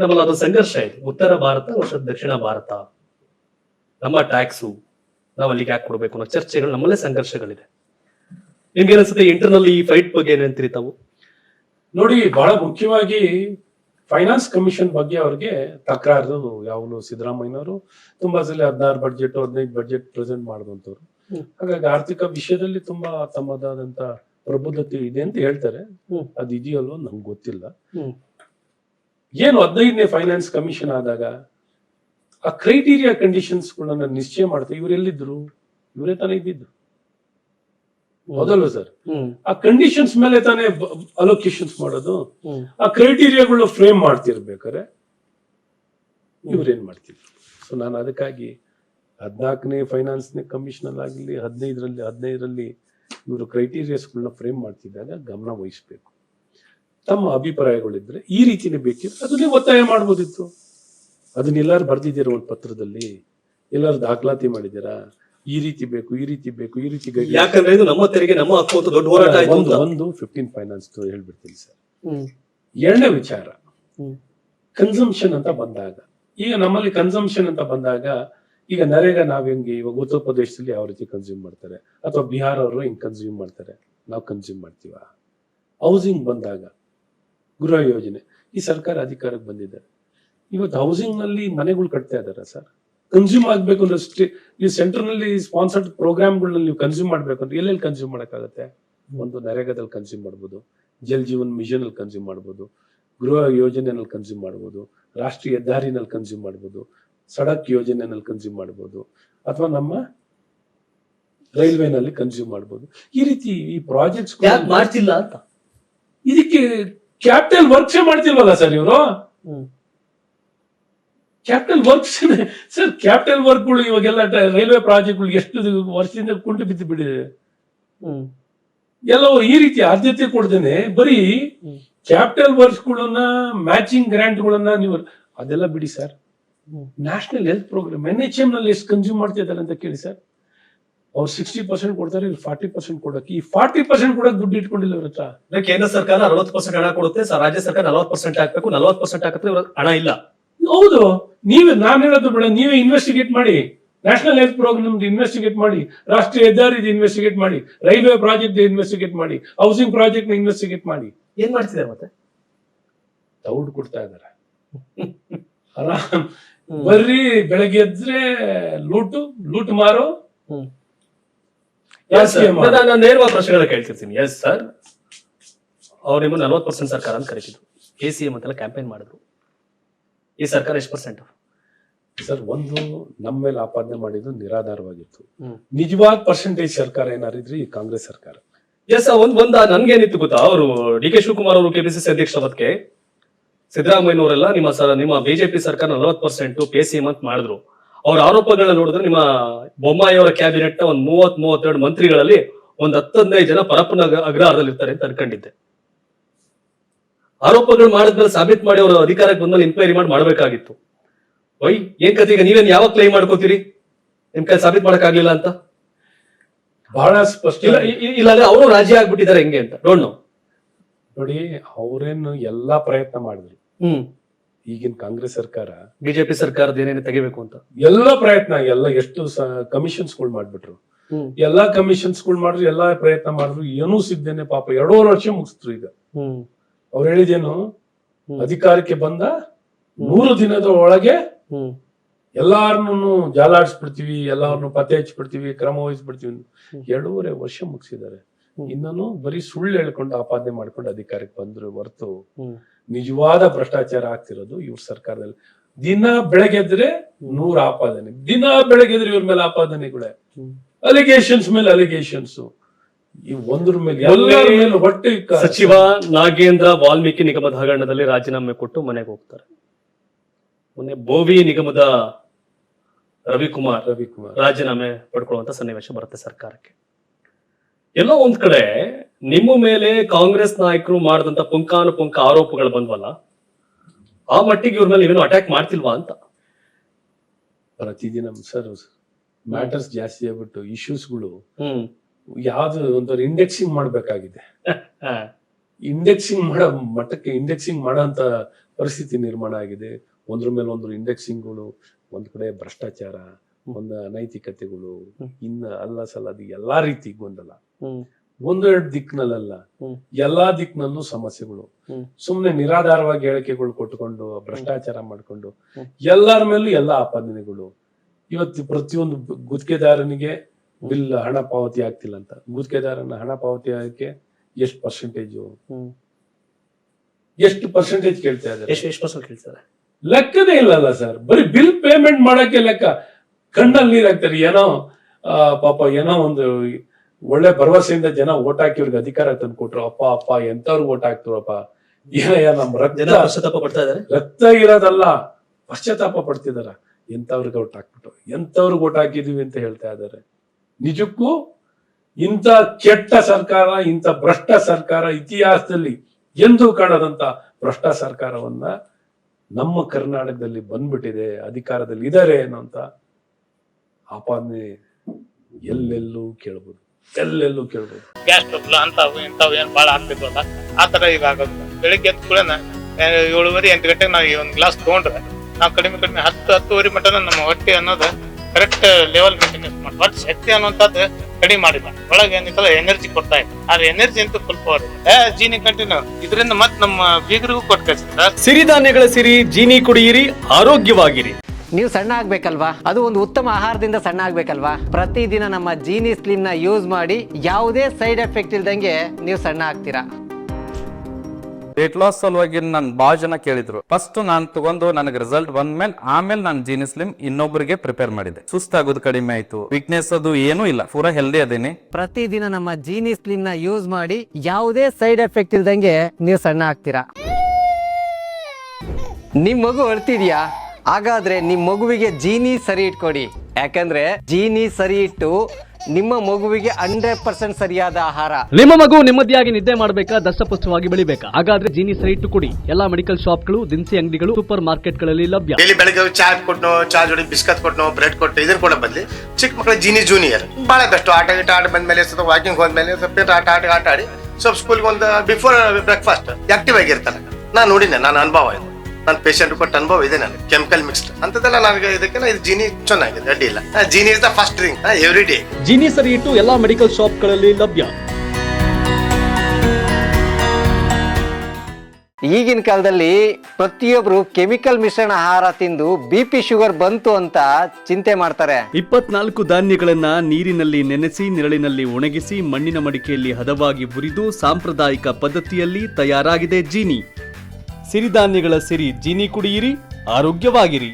ಯಾಕೆ ನಮ್ಮಲ್ಲಿ ಸಂಘರ್ಷ ಇದೆ ಉತ್ತರ ಭಾರತ ವರ್ಷದ ದಕ್ಷಿಣ ಭಾರತ. ನಮ್ಮ ಟ್ಯಾಕ್ಸು ನಾವು ಅಲ್ಲಿಗೆ ಯಾಕೆ ಕೊಡಬೇಕು ಅನ್ನೋ ಚರ್ಚೆಗಳು ನಮ್ಮಲ್ಲೇ ಸಂಘರ್ಷಗಳಿದೆ. ನಿಮ್ಗೆ ಅನ್ಸುತ್ತೆ ಇಂಟರ್ನಲ್ ಈ ಫೈಟ್ ಬಗ್ಗೆ ಏನಂತೀರಿ ತಾವು? ನೋಡಿ ಬಹಳ ಮುಖ್ಯವಾಗಿ ಫೈನಾನ್ಸ್ ಕಮಿಷನ್ ಬಗ್ಗೆ ಅವ್ರಿಗೆ ತಕರಾರು ಯಾವನು ಸಿದ್ದರಾಮಯ್ಯನವರು ತುಂಬಾ ಸಲ ಹದಿನಾರು ಬಡ್ಜೆಟ್ ಹದಿನೈದು ಬಜೆಟ್ ಪ್ರೆಸೆಂಟ್ ಮಾಡುವಂತವ್ರು ಹಾಗಾಗಿ ಆರ್ಥಿಕ ವಿಷಯದಲ್ಲಿ ತುಂಬಾ ತಮ್ಮದಾದಂತ ಪ್ರಬುದ್ಧತೆ ಇದೆ ಅಂತ ಹೇಳ್ತಾರೆ. ಅದು ಇದೆಯಲ್ವೋ ನಮ್ಗೆ ಗೊತ್ತಿಲ್ಲ. ಏನು ಹದಿನೈದನೇ ಫೈನಾನ್ಸ್ ಕಮಿಷನ್ ಆದಾಗ ಆ ಕ್ರೈಟೀರಿಯಾ ಕಂಡೀಷನ್ಸ್ ಗಳನ್ನ ನಿಶ್ಚಯ ಮಾಡ್ತಾ ಇವ್ರು ಎಲ್ಲಿದ್ರು? ಇವರೇ ತಾನೇ ಇದ್ದಿದ್ರು ಹೌದಲ್ವ ಸರ್? ಆ ಕಂಡೀಷನ್ಸ್ ಮೇಲೆ ತಾನೇ ಅಲೋಕೇಶನ್ಸ್ ಮಾಡೋದು. ಆ ಕ್ರೈಟೀರಿಯಾಗಳನ್ನ ಫ್ರೇಮ್ ಮಾಡ್ತಿರ್ಬೇಕಾರೆ ಇವ್ರೇನ್ ಮಾಡ್ತಿದ್ರು? ಸೊ ನಾನು ಅದಕ್ಕಾಗಿ ಹದಿನಾಲ್ಕನೇ ಫೈನಾನ್ಸ್ನೇ ಕಮಿಷನ್ ಆಗಲಿ ಹದಿನೈದರಲ್ಲಿ ಹದಿನೈದರಲ್ಲಿ ಇವರು ಕ್ರೈಟೀರಿಯಾಸ್ಗಳನ್ನ ಫ್ರೇಮ್ ಮಾಡ್ತಿದ್ದಾಗ ಗಮನ ವಹಿಸ್ಬೇಕು. ತಮ್ಮ ಅಭಿಪ್ರಾಯಗಳಿದ್ರೆ ಈ ರೀತಿನೇ ಬೇಕಿದ್ರೆ ಅದನ್ನೇ ಒತ್ತಾಯ ಮಾಡ್ಬೋದಿತ್ತು. ಅದನ್ನ ಎಲ್ಲಾರು ಬರ್ದಿದ್ದೀರಾ ಒಂದು ಪತ್ರದಲ್ಲಿ? ಎಲ್ಲಾರು ದಾಖಲಾತಿ ಮಾಡಿದ್ದೀರಾ? ಈ ರೀತಿ ಬೇಕು ಈ ರೀತಿ ಬೇಕು ಈ ರೀತಿ ಯಾಕಂದ್ರೆ ಇದು ನಮ್ಮ ತೆರಿಗೆ ನಮ್ಮ ಹಕ್ಕು ಅಂತ ದೊಡ್ಡ ಹೋರಾಟ ಆಯ್ತು ಒಂದು ಅಂತ. ಒಂದು ಫಿಫ್ಟೀನ್ ಫೈನಾನ್ಸ್ ಹೇಳ್ಬಿಡ್ತೀನಿ ಸರ್. ಎರಡನೇ ವಿಚಾರ. ಕನ್ಸಂಪ್ಷನ್ ಅಂತ ಬಂದಾಗ ಈಗ ನಮ್ಮಲ್ಲಿ ಕನ್ಸಂಪ್ಷನ್ ಅಂತ ಬಂದಾಗ ಈಗ ನರೇಗಾ ನಾವ್ ಹೆಂಗೆ ಇವಾಗ ಉತ್ತರ ಪ್ರದೇಶದಲ್ಲಿ ಯಾವ ರೀತಿ ಕನ್ಸ್ಯೂಮ್ ಮಾಡ್ತಾರೆ? ಅಥವಾ ಬಿಹಾರ ಅವರು ಹಿಂಗ್ ಕನ್ಸ್ಯೂಮ್ ಮಾಡ್ತಾರೆ? ನಾವು ಕನ್ಸ್ಯೂಮ್ ಮಾಡ್ತೀವ? ಹೌಸಿಂಗ್ ಬಂದಾಗ ಗೃಹ ಯೋಜನೆ. ಈ ಸರ್ಕಾರ ಅಧಿಕಾರಕ್ಕೆ ಬಂದಿದ್ದಾರೆ. ಇವತ್ತು ಹೌಸಿಂಗ್ನಲ್ಲಿ ಮನೆಗಳು ಕಟ್ತಾ ಇದಾರೆ ಸರ್. ಕನ್ಸ್ಯೂಮ್ ಆಗ್ಬೇಕು ಅಂದ್ರೆ ನೀವು ಸೆಂಟರ್ನಲ್ಲಿ ಸ್ಪಾನ್ಸರ್ಡ್ ಪ್ರೋಗ್ರಾಮ್ಗಳನ್ನ ನೀವು ಕನ್ಸ್ಯೂಮ್ ಮಾಡ್ಬೇಕು ಅಂದ್ರೆ ಎಲ್ಲೆಲ್ಲಿ ಕನ್ಸ್ಯೂಮ್ ಮಾಡಕ್ಕಾಗತ್ತೆ? ಒಂದು ನರೇಗಾದಲ್ಲಿ ಕನ್ಸ್ಯೂಮ್ ಮಾಡ್ಬೋದು. ಜಲ್ ಜೀವನ್ ಮಿಷನ್ ಅಲ್ಲಿ ಕನ್ಸ್ಯೂಮ್ ಮಾಡ್ಬೋದು. ಗೃಹ ಯೋಜನೆನಲ್ಲಿ ಕನ್ಸ್ಯೂಮ್ ಮಾಡ್ಬೋದು. ರಾಷ್ಟ್ರೀಯ ಹೆದ್ದಾರಿನಲ್ಲಿ ಕನ್ಸ್ಯೂಮ್ ಮಾಡ್ಬೋದು. ಸಡಕ್ ಯೋಜನೆನಲ್ಲಿ ಕನ್ಸ್ಯೂಮ್ ಮಾಡ್ಬೋದು. ಅಥವಾ ನಮ್ಮ ರೈಲ್ವೆನಲ್ಲಿ ಕನ್ಸ್ಯೂಮ್ ಮಾಡ್ಬೋದು. ಈ ರೀತಿ ಈ ಪ್ರಾಜೆಕ್ಟ್ಸ್ ಮಾಡ್ತಿಲ್ಲ ಅಂತ? ಇದಕ್ಕೆ ಕ್ಯಾಪಿಟಲ್ ವರ್ಕ್ಸ್ ಮಾಡ್ತಿಲ್ವಲ್ಲ ಸರ್ ಇವರು. ಕ್ಯಾಪಿಟಲ್ ವರ್ಕ್ಸ್ ಸರ್ ಕ್ಯಾಪಿಟಲ್ ವರ್ಕ್ಗಳು ಇವಾಗೆಲ್ಲ ರೈಲ್ವೆ ಪ್ರಾಜೆಕ್ಟ್ಗಳು ಎಷ್ಟು ವರ್ಷದಿಂದ ಕುಂಟು ಬಿದ್ದು ಬಿಟ್ಟಿದೆ ಎಲ್ಲೋ ಎಲ್ಲವೂ ಈ ರೀತಿ ಆದ್ಯತೆ ಕೊಡ್ತೇನೆ ಬರೀ. ಕ್ಯಾಪಿಟಲ್ ವರ್ಕ್ಸ್ಗಳನ್ನ ಮ್ಯಾಚಿಂಗ್ ಗ್ರಾಂಟ್ಗಳನ್ನ ನೀವು ಅದೆಲ್ಲ ಬಿಡಿ sir. National health program N H M ನಲ್ಲಿ ಎಷ್ಟು ಕನ್ಸ್ಯೂಮ್ ಮಾಡ್ತಿದ್ದಾರೆ ಅಂತ ಕೇಳಿ ಸರ್ ಅವ್ರು ಸಿಕ್ಸ್ಟಿ ಪರ್ಸೆಂಟ್ ಕೊಡ್ತಾರೆ ಇಲ್ಲಿ ಫಾರ್ಟಿ ಪರ್ಸೆಂಟ್ ಕೊಡಕ್ಕೆ ಈ ಫಾರ್ಟಿ ಪರ್ಸೆಂಟ್ ಕೊಡಕ್ ದುಡ್ಡು ಇಟ್ಕೊಂಡಿಲ್ಲ ಇವ್ರ ಹತ್ರ. ಅಂದ್ರೆ ಕೇಂದ್ರ ಸರ್ಕಾರ ಅರವತ್ತು ಪರ್ಸೆಂಟ್ ಹಣ ಕೊಡುತ್ತೆ ಸ- ರಾಜ್ಯ ಸರ್ಕಾರ ನಲವತ್ತು ಪರ್ಸೆಂಟ್ ಹಾಕ್ಬೇಕು ನಲವತ್ತು ಪರ್ಸೆಂಟ್ ಹಾಕಿದ್ರೆ ಇವ್ರ ಹಣ ಇಲ್ಲ. ಹೌದು. ನೀವೇ ನಾನು ಹೇಳೋದು ಬೇಡ ನೀವೇ ಇನ್ವೆಸ್ಟಿಗೇಟ್ ಮಾಡಿ. ನ್ಯಾಷನಲ್ ಹೆಲ್ತ್ ಪ್ರೋಗ್ರಾಮ್ ಇನ್ವೆಸ್ಟಿಗೇಟ್ ಮಾಡಿ. ರಾಷ್ಟ್ರೀಯ ಹೆದ್ದಾರಿ ಇನ್ವೆಸ್ಟಿಗೇಟ್ ಮಾಡಿ. ರೈಲ್ವೆ ಪ್ರಾಜೆಕ್ಟ್ ಇನ್ವೆಸ್ಟಿಗೇಟ್ ಮಾಡಿ. ಹೌಸಿಂಗ್ ಪ್ರಾಜೆಕ್ಟ್ ಇನ್ವೆಸ್ಟಿಗೇಟ್ ಮಾಡಿ. ಏನ್ ಮಾಡ್ತಿದ್ದಾರೆ ಮತ್ತೆ? ದೌಡ್ ಕೊಡ್ತಾ ಇದ್ದಾರೆ. ಆರಾಮ್. ಬರ್ರಿ ಬೆಳಗ್ಗೆ ಎದ್ರೆ ಲೂಟು ಲೂಟ್ ಮಾರು ಹ್ಮ್. ನಾನು ನೇರವಾದ ಪ್ರಶ್ನೆಗಳ ಕೇಳ್ತಿರ್ತೀನಿ. ಎಸ್ ಸರ್ ಅವ್ರು ನಿಮ್ಮ ನಲ್ವತ್ತು ಪರ್ಸೆಂಟ್ ಸರ್ಕಾರ ಅಂತ ಕರಿತಿದ್ರು. ಕೆ ಸಿ ಎಂ ಅಂತೆಲ್ಲ ಕ್ಯಾಂಪೇನ್ ಮಾಡಿದ್ರು. ಈ ಸರ್ಕಾರ ಎಷ್ಟು ಪರ್ಸೆಂಟ್ ಸರ್ ಒಂದು ನಮ್ಮ ಮೇಲೆ ಆಪಾದನೆ ಮಾಡಿದ್ದು ನಿರಾಧಾರವಾಗಿತ್ತು. ನಿಜವಾದ ಪರ್ಸೆಂಟೇಜ್ ಸರ್ಕಾರ ಏನಾರಿದ್ರಿ ಈ ಕಾಂಗ್ರೆಸ್ ಸರ್ಕಾರ. ಎಸ್ ಒಂದ್ ಒಂದ ನನ್ಗೇನಿತ್ತು ಗೊತ್ತಾ? ಅವರು ಡಿ ಕೆ ಶಿವಕುಮಾರ್ ಅವರು ಕೆಪಿಸಿಸಿ ಅಧ್ಯಕ್ಷ ಅವತ್ಗೆ ಸಿದ್ದರಾಮಯ್ಯನವರೆಲ್ಲ ನಿಮ್ಮ ಸರ್ ನಿಮ್ಮ ಬಿಜೆಪಿ ಸರ್ಕಾರ ನಲವತ್ತು ಪರ್ಸೆಂಟ್ ಕೆ ಸಿ ಎಂ ಅಂತ ಮಾಡಿದ್ರು. ಅವ್ರ ಆರೋಪಗಳನ್ನ ನೋಡಿದ್ರೆ ನಿಮ್ಮ ಬೊಮ್ಮಾಯಿ ಅವರ ಕ್ಯಾಬಿನೆಟ್ನ ಒಂದ್ ಮೂವತ್ ಮೂವತ್ತೆರಡು ಮಂತ್ರಿಗಳಲ್ಲಿ ಒಂದ್ ಹತ್ತದೈದು ಜನ ಪರಪ್ಪನ ಅಗ- ಅಗ್ರಹಾರದಲ್ಲಿ ಇರ್ತಾರೆ ಅಂತ ಅನ್ಕೊಂಡಿದ್ದೆ. ಆರೋಪಗಳು ಮಾಡಿದ್ಮೇಲೆ ಸಾಬೀತ್ ಮಾಡಿ ಅವರು ಅಧಿಕಾರಕ್ಕೆ ಬಂದ್ಮೇಲೆ ಇನ್ಕ್ವೈರಿ ಮಾಡಿ ಮಾಡ್ಬೇಕಾಗಿತ್ತು. ವೈ ಏನ್ ಕತೆ ಈಗ? ನೀವೇನ್ ಯಾವಾಗ ಕ್ಲೈಮ್ ಮಾಡ್ಕೋತೀರಿ? ನಿಮ್ ಕೈ ಸಾಬೀತ್ ಮಾಡಕ್ಕಾಗ್ಲಿಲ್ಲ ಅಂತ? ಬಹಳ ಸ್ಪಷ್ಟ. ಇಲ್ಲ ಇಲ್ಲ ಇಲ್ಲಾಂದ್ರೆ ಅವರು ರಾಜಿ ಆಗ್ಬಿಟ್ಟಿದ್ದಾರೆ ಹೆಂಗೆ ಅಂತ? ಡೋಂಟ್ ನೋ ನೋಡಿ ಅವ್ರೇನು ಎಲ್ಲಾ ಪ್ರಯತ್ನ ಮಾಡಿದ್ರು. ಹ್ಮ್. ಈಗಿನ ಕಾಂಗ್ರೆಸ್ ಸರ್ಕಾರ ಬಿಜೆಪಿ ಸರ್ಕಾರದ ಏನೇನು ತೆಗಿಬೇಕು ಅಂತ? ಎಲ್ಲ ಪ್ರಯತ್ನ ಎಲ್ಲ ಎಷ್ಟು ಕಮಿಷನ್ಸ್ಗಳು ಮಾಡ್ಬಿಟ್ರು. ಎಲ್ಲಾ ಕಮಿಷನ್ಸ್ಗಳು ಮಾಡಿದ್ರು ಎಲ್ಲಾ ಪ್ರಯತ್ನ ಮಾಡಿದ್ರು ಏನೂ ಸಿಗ್ದೇನೆ ಪಾಪ. ಎರಡೂವರೆ ವರ್ಷ ಮುಗಿಸ್ತ್ರು ಈಗ. ಅವ್ರು ಹೇಳಿದೇನು? ಅಧಿಕಾರಕ್ಕೆ ಬಂದ ನೂರು ದಿನದ ಒಳಗೆ ಎಲ್ಲಾರನ್ನು ಜಾಲಾಡಿಸ್ಬಿಡ್ತೀವಿ ಎಲ್ಲಾರನ್ನು ಪತ್ತೆ ಹಚ್ಬಿಡ್ತೀವಿ ಕ್ರಮ ವಹಿಸ್ಬಿಡ್ತೀವಿ. ಎರಡೂವರೆ ವರ್ಷ ಮುಗಿಸಿದ್ದಾರೆ. ಇನ್ನೂ ಬರೀ ಸುಳ್ಳು ಹೇಳ್ಕೊಂಡು ಆಪಾದನೆ ಮಾಡ್ಕೊಂಡು ಅಧಿಕಾರಕ್ಕೆ ಬಂದ್ರು ಹೊರತು ನಿಜವಾದ ಭ್ರಷ್ಟಾಚಾರ ಆಗ್ತಿರೋದು ಇವ್ರ ಸರ್ಕಾರದಲ್ಲಿ. ದಿನ ಬೆಳಗ್ಗೆದ್ರೆ ನೂರ ಆಪಾದನೆ. ದಿನ ಬೆಳಗ್ಗೆದ್ರೆ ಇವ್ರ ಮೇಲೆ ಆಪಾದನೆಗಳೇ. ಅಲಿಗೇಷನ್ಸ್ ಮೇಲೆ ಅಲಿಗೇಷನ್ಸ್ ಈ ಒಂದ್ರ ಮೇಲೆ ಎಲ್ಲರ ಮೇಲೆ ಹೊಟ್ಟೆ ಸಚಿವ ನಾಗೇಂದ್ರ ವಾಲ್ಮೀಕಿ ನಿಗಮದ ಹಗರಣದಲ್ಲಿ ರಾಜೀನಾಮೆ ಕೊಟ್ಟು ಮನೆಗೆ ಹೋಗ್ತಾರೆ. ಮೊನ್ನೆ ಬೋವಿ ನಿಗಮದ ರವಿಕುಮಾರ್ ರವಿಕುಮಾರ್. ರಾಜೀನಾಮೆ ಪಡ್ಕೊಳ್ಳುವಂತ ಸನ್ನಿವೇಶ ಬರುತ್ತೆ ಸರ್ಕಾರಕ್ಕೆ. ಎಲ್ಲೋ ಒಂದ್ ಕಡೆ ನಿಮ್ಮ ಮೇಲೆ ಕಾಂಗ್ರೆಸ್ ನಾಯಕರು ಮಾಡಿದಂತ ಪುಂಕಾನುಪುಂಕ ಆರೋಪಗಳು ಬಂದ್ವಲ್ಲ ಆ ಮಟ್ಟಿಗೆ ಇವ್ರ ಮೇಲೆ ನೀವೇನು ಅಟ್ಯಾಕ್ ಮಾಡ್ತಿಲ್ವಾ ಅಂತ? ಪ್ರತಿದಿನ ಸರ್ ಮ್ಯಾಟರ್ಸ್ ಜಾಸ್ತಿ ಆಗ್ಬಿಟ್ಟು ಇಶ್ಯೂಸ್ಗಳು ಯಾವ್ದು ಒಂಥರ ಇಂಡೆಕ್ಸಿಂಗ್ ಮಾಡ್ಬೇಕಾಗಿದೆ. ಇಂಡೆಕ್ಸಿಂಗ್ ಮಾಡೋ ಮಟ್ಟಕ್ಕೆ ಇಂಡೆಕ್ಸಿಂಗ್ ಮಾಡೋ ಅಂತ ಪರಿಸ್ಥಿತಿ ನಿರ್ಮಾಣ ಆಗಿದೆ. ಒಂದ್ರ ಮೇಲೆ ಒಂದು ಇಂಡೆಕ್ಸಿಂಗ್ಗಳು ಒಂದ್ ಕಡೆ ಭ್ರಷ್ಟಾಚಾರ ಒಂದು ಅನೈತಿಕತೆಗಳು ಇನ್ನ ಅಲ್ಲ ಸಲ್ಲದು ಎಲ್ಲಾ ರೀತಿ ಗೊಂದಲ. ಒಂದೆರಡು ದಿಕ್ಕಿನಲ್ಲ ಎಲ್ಲಾ ದಿಕ್ಕಿನಲ್ಲೂ ಸಮಸ್ಯೆಗಳು. ಸುಮ್ನೆ ನಿರಾಧಾರವಾಗಿ ಹೇಳಿಕೆಗಳು ಕೊಟ್ಕೊಂಡು ಭ್ರಷ್ಟಾಚಾರ ಮಾಡ್ಕೊಂಡು ಎಲ್ಲಾರ ಮೇಲೂ ಎಲ್ಲಾ ಆಪಾದನೆಗಳು ಇವತ್ತು ಪ್ರತಿಯೊಂದು ಗುತ್ತಿಗೆದಾರನಿಗೆ ಬಿಲ್ ಹಣ ಪಾವತಿ ಆಗ್ತಿಲ್ಲ ಅಂತ. ಗುತ್ತಿಗೆದಾರನ ಹಣ ಪಾವತಿ ಆಗಕ್ಕೆ ಎಷ್ಟು ಪರ್ಸೆಂಟೇಜು ಎಷ್ಟು ಪರ್ಸೆಂಟೇಜ್ ಕೇಳ್ತಾ ಇದ್ದಾರೆ? ಲೆಕ್ಕನೇ ಇಲ್ಲಲ್ಲ ಸರ್. ಬರೀ ಬಿಲ್ ಪೇಮೆಂಟ್ ಮಾಡಕ್ಕೆ ಲೆಕ್ಕ. ಕಣ್ಣಲ್ಲಿ ನೀರ್ ಹಾಕ್ತಾರೆ. ಏನೋ ಪಾಪ ಏನೋ ಒಂದು ಒಳ್ಳೆ ಭರವಸೆಯಿಂದ ಜನ ಓಟ್ ಹಾಕಿ ಇವ್ರಿಗೆ ಅಧಿಕಾರ ತಂದು ಕೊಟ್ರು. ಅಪ್ಪ ಅಪ್ಪ ಎಂತವ್ರು ಓಟ್ ಹಾಕ್ತಾರಪ್ಪ? ಏನಯ್ಯ ನಮ್ ರಕ್ತಾಪ ರಕ್ತ ಪಶ್ಚಾತ್ತಾಪ ಪಡ್ತಾ ಇದಾರೆ ರಕ್ತ ಇರೋದಲ್ಲ ಪಶ್ಚಾತ್ತಾಪ ಪಡ್ತಿದಾರ ಎಂತವ್ರಿಗೆ ಓಟ್ ಹಾಕ್ಬಿಟ್ಟು. ಎಂತವ್ರಿಗೆ ಓಟ್ ಹಾಕಿದೀವಿ ಅಂತ ಹೇಳ್ತಾ ಇದಾರೆ ನಿಜಕ್ಕೂ ಇಂಥ ಕೆಟ್ಟ ಸರ್ಕಾರ ಇಂಥ ಭ್ರಷ್ಟ ಸರ್ಕಾರ ಇತಿಹಾಸದಲ್ಲಿ ಎಂದೂ ಕಾಣದಂತ ಭ್ರಷ್ಟ ಸರ್ಕಾರವನ್ನ ನಮ್ಮ ಕರ್ನಾಟಕದಲ್ಲಿ ಬಂದ್ಬಿಟ್ಟಿದೆ ಅಧಿಕಾರದಲ್ಲಿ ಇದಾರೆ ಅನ್ನೋಂತ ಆಪಾದನೆ ಎಲ್ಲೆಲ್ಲೂ ಕೇಳ್ಬೋದು. ಎಲ್ಲೆಲ್ಲೂ ಕೇಳ್ಬೋದು. ಗ್ಯಾಸ್ ಅಂತವು ಅಂತಾವು ಇಂತಾವು ಏನ್ ಬಾಳ ಆಗ್ತಿದ್ವಲ್ಲ ಆ ಥರ ಈಗ ಆಗೋದಿಲ್ಲ ಬೆಳಿಗ್ಗೆ ಎದ್ದ ಕೂಡಲೇ ಏಳುವರೆ ಎಂಟು ಗಂಟೆಗೆ ನಾವು ಈ ಒಂದು ಗ್ಲಾಸ್ ತೊಗೊಂಡ್ರೆ ನಾವು ಕಡಿಮೆ ಕಡಿಮೆ ಹತ್ತು ಹತ್ತುವರೆ ಮಟನ ನಮ್ಮ ಹೊಟ್ಟೆ ಅನ್ನೋದು ಕರೆಕ್ಟ್ ಲೆವೆಲ್ ಮೇಂಟೆನೆನ್ಸ್ ಮಾಡಿ ಒಟ್ಟು ಶಕ್ತಿ ಅನ್ನುವಂಥದ್ದು ಕಡಿಮೆ ಮಾಡಿಲ್ಲ. ಒಳಗೆ ಏನಿತ್ತಲ್ಲ ಎನರ್ಜಿ ಕೊಡ್ತಾ ಇದೆ ಆದ್ರೆ ಎನರ್ಜಿ ಅಂತೂ ಫುಲ್ ಪವರ್ ಏ ಜೀನಿ ಕಂಟಿನ್ಯೂ ಇದರಿಂದ ಮತ್ತೆ ನಮ್ಮ ಬೀಗರಿಗೂ ಕೊಟ್ಟು ಕಳಿಸಿದ್ರೆ. ಸಿರಿಧಾನ್ಯಗಳ ಸಿರಿ ಜೀನಿ ಕುಡಿಯಿರಿ ಆರೋಗ್ಯವಾಗಿರಿ. ನೀವು ಸಣ್ಣ ಆಗ್ಬೇಕಲ್ವಾ? ಅದು ಒಂದು ಉತ್ತಮ ಆಹಾರದಿಂದ ಸಣ್ಣ ಆಗ್ಬೇಕಲ್ವಾ? ಪ್ರತಿದಿನ ನಮ್ಮ ಜೀನಿ ಸ್ಲಿಮ್ನ ಯೂಸ್ ಮಾಡಿ ಯಾವುದೇ ಸೈಡ್ ಎಫೆಕ್ಟ್ ಇಲ್ದಂಗೆ ನೀವು ಸಣ್ಣ ಆಗ್ತೀರಾ? ವೇಟ್ ಲಾಸ್ ಸಲುವಾಗಿ ನನ್ ಭಾಳ ಜನ ಕೇಳಿದ್ರು. ಫಸ್ಟ್ ನಾನ್ ತಗೊಂಡು ನನಗೆ ರಿಸಲ್ಟ್ ಬಂದ್ಮೇಲೆ ಆಮೇಲೆ ನಾನು ಜೀನಿ ಸ್ಲಿಮ್ ಇನ್ನೊಬ್ಬರಿಗೆ ಪ್ರಿಪೇರ್ ಮಾಡಿದೆ. ಸುಸ್ತಾಗೋದು ಕಡಿಮೆ ಆಯ್ತು. ವೀಕ್ನೆಸ್ ಅದು ಏನೂ ಇಲ್ಲ. ಪೂರಾ ಹೆಲ್ದಿ ಅದೇನಿ. ಪ್ರತಿದಿನ ನಮ್ಮ ಜೀನಿ ಸ್ಲಿಮ್ನ ಯೂಸ್ ಮಾಡಿ ಯಾವುದೇ ಸೈಡ್ ಎಫೆಕ್ಟ್ ಇಲ್ದಂಗೆ ನೀವು ಸಣ್ಣ ಆಗ್ತೀರಾ? ನಿಮ್ ಮಗು ಅಳ್ತಿದ್ಯಾ? ಹಾಗಾದ್ರೆ ನಿಮ್ಮ ಮಗುವಿಗೆ ಜೀನಿ ಸರಿ ಇಟ್ಕೊಡಿ. ಯಾಕಂದ್ರೆ ಜೀನಿ ಸರಿ ಇಟ್ಟು ನಿಮ್ಮ ಮಗುವಿಗೆ ಹಂಡ್ರೆಡ್ ಪರ್ಸೆಂಟ್ ಸರಿಯಾದ ಆಹಾರ. ನಿಮ್ಮ ಮಗು ನೆಮ್ಮದಿಯಾಗಿ ನಿದ್ದೆ ಮಾಡಬೇಕಾ ದಷ್ಟಪುಷ್ಟವಾಗಿ ಬೆಳಿಬೇಕಾ? ಹಾಗಾದ್ರೆ ಜೀನಿ ಸರಿ ಇಟ್ಟು ಕೊಡಿ. ಎಲ್ಲಾ ಮೆಡಿಕಲ್ ಶಾಪ್ಗಳು ದಿನಸಿ ಅಂಗಡಿಗಳು ಸೂಪರ್ ಮಾರ್ಕೆಟ್ಗಳಲ್ಲಿ ಲಭ್ಯ. ಇಲ್ಲಿ ಬೆಳಗ್ಗೆ ಚಾ ಕೊಟ್ಟು ಚಾ ಜೋಡಿ ಬಿಸ್ಕತ್ ಕೊಟ್ಟು ಬ್ರೆಡ್ ಕೊಟ್ಟು ಇದ್ರ ಕೂಡ ಬದಲಿ ಚಿಕ್ಕ ಮಕ್ಕಳ ಜೀನಿ ಜೂನಿಯರ್. ಬಹಳ ಬೆಸ್ಟ್ ಆಟ ಗೀಟ ಆಟ ಬಂದ್ಮೇಲೆ ಸ್ವಲ್ಪ ವಾಕಿಂಗ್ ಹೋದ್ಮೇಲೆ ಸ್ವಲ್ಪ ಆಟ ಆಟ ಆಟ ಆಡಿ ಸ್ವಲ್ಪ ಸ್ಕೂಲ್ಗೆ ಒಂದು ಬಿಫೋರ್ ಬ್ರೇಕ್ಫಾಸ್ಟ್ ಆಕ್ಟಿವ್ ಆಗಿರ್ತಾರೆ ನಾನು ನೋಡಿದ್ದೆ ನನ್ನ ಅನುಭವ ಇದು. ನನ್ನ ಪೇಷಂಟ್ ಕೊಟ್ಟ ಅನುಭವ ಇದೆ ನನಗೆ ಕೆಮಿಕಲ್ ಮಿಕ್ಸ್ಡ್ ಅಂತದೆಲ್ಲ ನನಗೆ ಇದಕ್ಕೆ ಇದು ಜೀನಿ ಚೆನ್ನಾಗಿದೆ ಅಡ್ಡಿ ಇಲ್ಲ. Jeeni is the first drink every day Jeeni ಸರಿ ಇಟ್ಟು ಎಲ್ಲಾ ಮೆಡಿಕಲ್ ಶಾಪ್ಗಳಲ್ಲಿ ಲಭ್ಯ. ಈಗಿನ ಕಾಲದಲ್ಲಿ ಪ್ರತಿಯೊಬ್ರು ಕೆಮಿಕಲ್ ಮಿಶ್ರಣ ಆಹಾರ ತಿಂದು ಬಿ ಪಿ ಶುಗರ್ ಬಂತು ಅಂತ ಚಿಂತೆ ಮಾಡ್ತಾರೆ. ಇಪ್ಪತ್ನಾಲ್ಕು ಧಾನ್ಯಗಳನ್ನ ನೀರಿನಲ್ಲಿ ನೆನೆಸಿ ನೆರಳಿನಲ್ಲಿ ಒಣಗಿಸಿ ಮಣ್ಣಿನ ಮಡಿಕೆಯಲ್ಲಿ ಹದವಾಗಿ ಹುರಿದು ಸಾಂಪ್ರದಾಯಿಕ ಪದ್ಧತಿಯಲ್ಲಿ ತಯಾರಾಗಿದೆ ಜೀನಿ ಸಿರಿಧಾನ್ಯಗಳ ಸಿರಿ ಜೀನಿ ಕುಡಿಯಿರಿ ಆರೋಗ್ಯವಾಗಿರಿ.